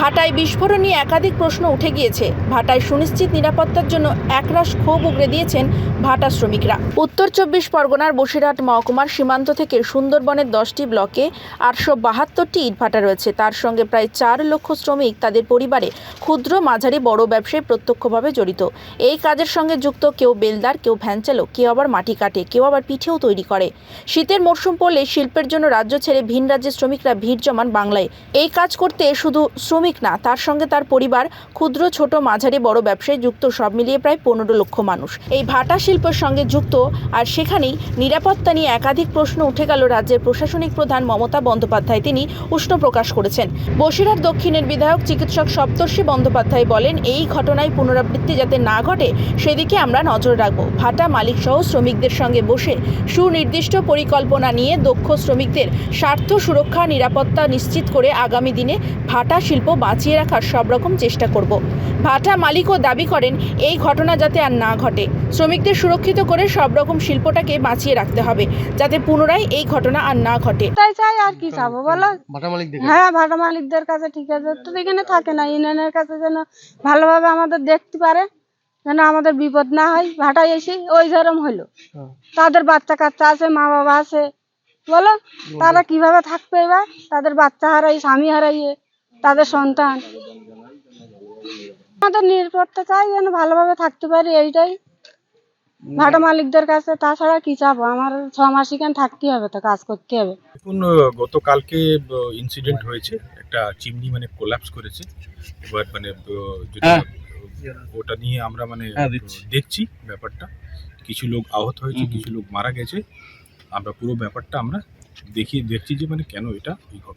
ভাটায় বিস্ফোরণ নিয়ে একাধিক প্রশ্ন উঠে গিয়েছে। ভাটায় সুনিশ্চিত নিরাপত্তার জন্য একরাশ ক্ষোভ উগড়ে দিয়েছেন ভাটা শ্রমিকরা। উত্তর চব্বিশ পরগনার বসিরহাট মহকুমার সীমান্ত থেকে সুন্দরবনের দশটি ব্লকে আটশো বাহাত্তরটি ইটভাটা রয়েছে। তার সঙ্গে প্রায় চার লক্ষ শ্রমিক তাদের পরিবারে ক্ষুদ্র মাঝারি বড় ব্যবসায় প্রত্যক্ষভাবে জড়িত। এই কাজের সঙ্গে যুক্ত কেউ বেলদার, কেউ ভ্যান চালক, কেউ আবার মাটি কাটে, কেউ আবার পিঠেও তৈরি করে। শীতের মরশুম পড়লে শিল্পের জন্য রাজ্য ছেড়ে ভিন রাজ্যের শ্রমিকরা ভিড় জমান বাংলায়। এই কাজ করতে শুধু শ্রমিক না, তার সঙ্গে তার পরিবার, ক্ষুদ্র, ছোট, মাঝারি, বড় ব্যবসায় যুক্ত, সব মিলিয়ে প্রায় পনেরো লক্ষ মানুষ। এই ভাটা শিল্পের সঙ্গে যুক্ত, আর সেখানেই নিরাপত্তা নিয়ে একাধিক প্রশ্ন উঠে গেল রাজ্যের প্রশাসনিক প্রধান মমতা বন্দ্যোপাধ্যায়। তিনি উষ্ণ প্রকাশ করেছেন। বসিরহাট দক্ষিণের বিধায়ক, চিকিৎসক সপ্তর্ষি বন্দ্যোপাধ্যায় বলেন, এই ঘটনায় পুনরাবৃত্তি যাতে না ঘটে, সেদিকে আমরা নজর রাখব। ভাটা মালিক সহ শ্রমিকদের সঙ্গে বসে সুনির্দিষ্ট পরিকল্পনা নিয়ে দক্ষ শ্রমিকদের স্বার্থ সুরক্ষা, নিরাপত্তা নিশ্চিত করে আগামী দিনে ভাটা শিল্প বাঁচিয়ে রাখার সব রকম চেষ্টা করব। ভাটা মালিকও দাবি করেন এই ঘটনা যাতে আর না ঘটে। শ্রমিকদের সুরক্ষিত করে সব রকম শিল্পটাকে বাঁচিয়ে রাখতে হবে যাতে পুনরায় এই ঘটনা আর না ঘটে। তাই চাই আর কি চাবো বলো? হ্যাঁ ভাটা মালিকদের কাছে ঠিক আছে। তো এখানে থাকে না ইউনিয়নের কাছে যেন ভালোভাবে আমাদের দেখতে পারে যেন আমাদের বিপদ না হয়। ভাটায় এসে ওই যেরম হলো হ্যাঁ। তাদের বাচ্চা কাচ্চা আছে মা বাবা আছে বলো। তারা কীভাবে থাকবে এবার? তাদের বাচ্চা হারাই স্বামী হারাইয়ে তাদের সন্তান। আমাদের নিরাপত্তা চাই যেন ভালোভাবে থাকতে পারি এইটাই। ভাটা মালিকদের কাছে তাছাড়া কি চাবো? আমার ছ মাস এখানে থাকতে হবে তো কাজ করতে হবে। দেখুন গতকালকে ইনসিডেন্ট হয়েছে একটা চিমনি মানে কোলাপস করেছে। এবার মানে হ্যাঁ। ওটা নিয়ে আমরা মানে হ্যাঁ, দেখছি ব্যাপারটা। কিছু লোক আহত হয়েছে কিছু লোক মারা গেছে। আমরা পুরো ব্যাপারটা আমরা দেখি দেখছি যে মানে কেন এটা